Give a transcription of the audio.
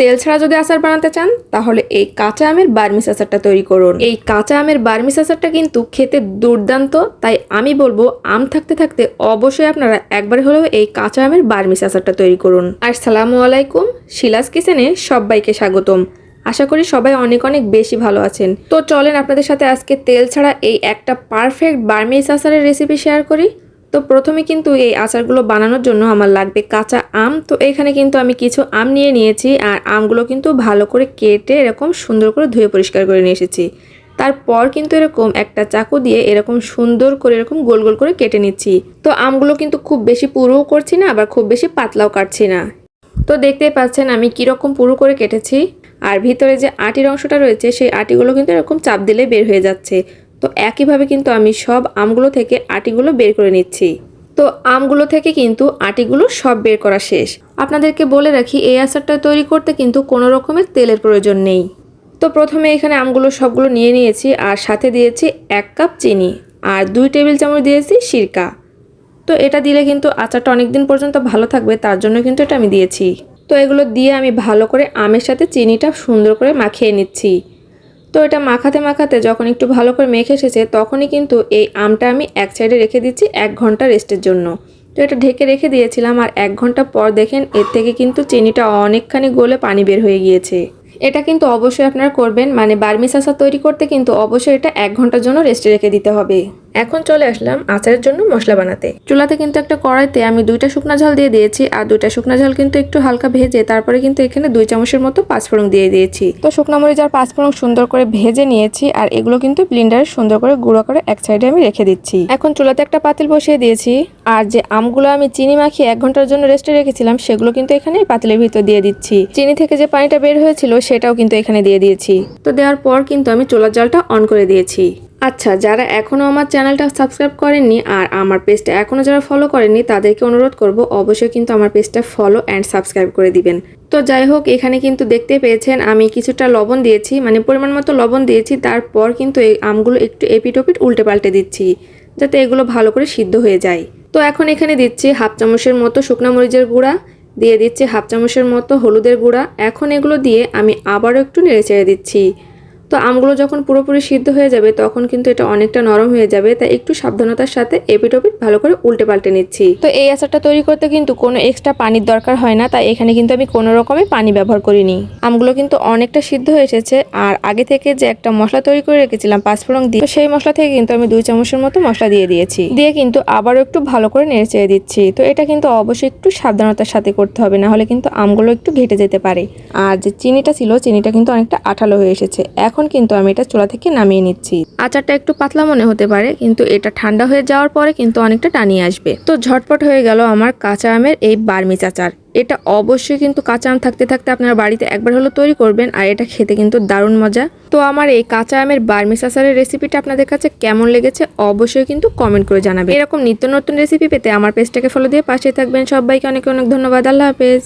তেল ছাড়া যদি আচার বানাতে চান, তাহলে এই কাঁচা আমের বার্মিস আচারটা তৈরি করুন। এই কাঁচা আমের বার্মিস আচারটা কিন্তু খেতে দুর্দান্ত, তাই আমি বলব আম থাকতে থাকতে অবশ্যই আপনারা একবার হলেও এই কাঁচা আমের বার্মিস আচারটা তৈরি করুন। আর সালামু আলাইকুম, শিলাস কিচেনে সবাইকে স্বাগতম। আশা করি সবাই অনেক অনেক বেশি ভালো আছেন। তো চলেন আপনাদের সাথে আজকে তেল ছাড়া এই একটা পারফেক্ট বার্মিস আচারের রেসিপি শেয়ার করি। তো প্রথমে কিন্তু এই আচারগুলো বানানোর জন্য আমার লাগবে কাঁচা আম। তো এখানে কিন্তু আমি কিছু আম নিয়ে নিয়েছি আর আমগুলো কিন্তু ভালো করে কেটে এরকম সুন্দর করে ধুয়ে পরিষ্কার করে নিয়ে এসেছি। তারপর কিন্তু এরকম একটা চাকু দিয়ে এরকম সুন্দর করে এরকম গোল গোল করে কেটে নিচ্ছি। তো আমগুলো কিন্তু খুব বেশি পুরোও করছি না, আবার খুব বেশি পাতলাও কাটছি না। তো দেখতেই পাচ্ছেন আমি কীরকম পুরো করে কেটেছি। আর ভিতরে যে আটির অংশটা রয়েছে, সেই আটিগুলো কিন্তু এরকম চাপ দিলে বের হয়ে যাচ্ছে। তো একইভাবে কিন্তু আমি সব আমগুলো থেকে আটিগুলো বের করে নিচ্ছি। তো আমগুলো থেকে কিন্তু আটিগুলো সব বের করা শেষ। আপনাদেরকে বলে রাখি, এই আচারটা তৈরি করতে কিন্তু কোনো রকমের তেলের প্রয়োজন নেই। তো প্রথমে এখানে আমগুলো সবগুলো নিয়ে নিয়েছি আর সাথে দিয়েছি এক কাপ চিনি আর দুই টেবিল চামচ দিয়েছি সিরকা। তো এটা দিলে কিন্তু আচারটা অনেক দিন পর্যন্ত ভালো থাকবে, তার জন্য কিন্তু এটা আমি দিয়েছি। তো এগুলো দিয়ে আমি ভালো করে আমের সাথে চিনিটা সুন্দর করে মাখিয়ে নিচ্ছি। তো এটা মাখাতে মাখাতে যখন একটু ভালো করে মেখে এসেছে, তখনই কিন্তু এই আমটা আমি এক সাইডে রেখে দিচ্ছি এক ঘণ্টা রেস্টের জন্য। তো এটা ঢেকে রেখে দিয়েছিলাম আর এক ঘণ্টা পর দেখেন এর থেকে কিন্তু চিনিটা অনেকখানি গলে পানি বের হয়ে গিয়েছে। এটা কিন্তু অবশ্যই আপনারা করবেন মানে বার্মিস তৈরি করতে কিন্তু অবশ্যই এটা এক ঘণ্টার জন্য রেস্টে রেখে দিতে হবে। এখন চলে আসলাম আচারের জন্য মশলা বানাতে। চুলাতে কিন্তু একটা কড়াইতে আমি দুইটা শুকনা ঝাল দিয়ে দিয়েছি আর দুইটা শুকনা ঝাল কিন্তু একটু হালকা ভেজে তারপরে কিন্তু এখানে দুই চামচের মতো পাঁচফোড়ন দিয়ে দিয়েছি। তো শুকনা মরিচ আর পাঁচফোড়ন সুন্দর করে ভেজে নিয়েছি আর এগুলো কিন্তু ব্লিন্ডারে সুন্দর করে গুঁড়ো করে এক সাইডে আমি রেখে দিচ্ছি। এখন চুলাতে একটা পাতিল বসিয়ে দিয়েছি আর যে আমগুলো আমি চিনি মাখিয়ে এক ঘণ্টার জন্য রেস্টে রেখেছিলাম সেগুলো কিন্তু এখানে পাতিলের ভিতর দিয়ে দিচ্ছি। চিনি থেকে যে পানিটা বের হয়েছিল সেটাও কিন্তু এখানে দিয়ে দিয়েছি। তো দেওয়ার পর কিন্তু আমি চুলার জলটা অন করে দিয়েছি। আচ্ছা যারা এখনও আমার চ্যানেলটা সাবস্ক্রাইব করেননি আর আমার পেজটা এখনও যারা ফলো করেননি, তাদেরকে অনুরোধ করব অবশ্যই কিন্তু আমার পেজটা ফলো অ্যান্ড সাবস্ক্রাইব করে দিবেন। তো যাই হোক, এখানে কিন্তু দেখতে পেয়েছেন, আমি কিছুটা লবণ দিয়েছি মানে পরিমাণ মতো লবণ দিয়েছি, তারপর কিন্তু এই আমগুলো একটু এপিটোপিট উল্টে পাল্টে দিচ্ছি, যাতে এগুলো ভালো করে সিদ্ধ হয়ে যায়। তো এখন এখানে দিচ্ছি হাফ চামচের মতো শুকনা মরিচের গুঁড়া, দিয়ে দিচ্ছি হাফ চামচের মতো হলুদের গুঁড়া। এখন এগুলো দিয়ে আমি আবারও একটু নেড়ে চেড়ে দিচ্ছি। তো আমগুলো যখন পুরোপুরি সিদ্ধ হয়ে যাবে, তখন কিন্তু এটা অনেকটা নরম হয়ে যাবে। তাই একটু সাবধানতার সাথে এপিটোপিট ভালো করে উল্টে পাল্টে নিচ্ছি। তো এই আচারটা তৈরি করতে কিন্তু কোনো এক্সট্রা পানির দরকার হয় না। তাই এখানে কিন্তু আমি কোনো রকমের পানি ব্যবহার করিনি। আমগুলো কিন্তু অনেকটা সিদ্ধ হয়ে এসেছে। আর আগে থেকে যে একটা মশলা তৈরি করে রেখেছিলাম, পাঁচফোড়ন দিয়ে, সেই মশলা থেকে কিন্তু আমি দুই চামচের মতো মশলা দিয়ে দিয়েছি। দিয়ে কিন্তু আবারও একটু ভালো করে নেড়ে চেড়ে দিচ্ছি। তো এটা কিন্তু অবশ্যই একটু সাবধানতার সাথে করতে হবে না হলে কিন্তু আমগুলো একটু ঘেটে যেতে পারে। আর যে চিনিটা ছিল, চিনিটা কিন্তু অনেকটা আঠালো হয়ে এসেছে। এখন কিন্তু আমি এটা চোলা থেকে নামিয়ে নিচ্ছি। আচারটা একটু পাতলা মনে হতে পারে, কিন্তু এটা ঠান্ডা হয়ে যাওয়ার পরে কিন্তু অনেকটা টানিয়ে আসবে। তো ঝটপট হয়ে গেল আমার কাঁচা আমের এই বার্মিচ আচার। এটা অবশ্যই কিন্তু কাঁচা আম থাকতে থাকতে আপনার বাড়িতে একবার হলো তৈরি করবেন, আর এটা খেতে কিন্তু দারুণ মজা। তো আমার এই কাঁচা আমের বার্মিস আচারের রেসিপিটা আপনাদের কাছে কেমন লেগেছে অবশ্যই কিন্তু কমেন্ট করে জানাবেন। এরকম নিত্য নতুন রেসিপি পেতে আমার পেজটাকে ফলো দিয়ে পাশে থাকবেন। সবাইকে অনেক অনেক ধন্যবাদ। আল্লাহ হাফেজ।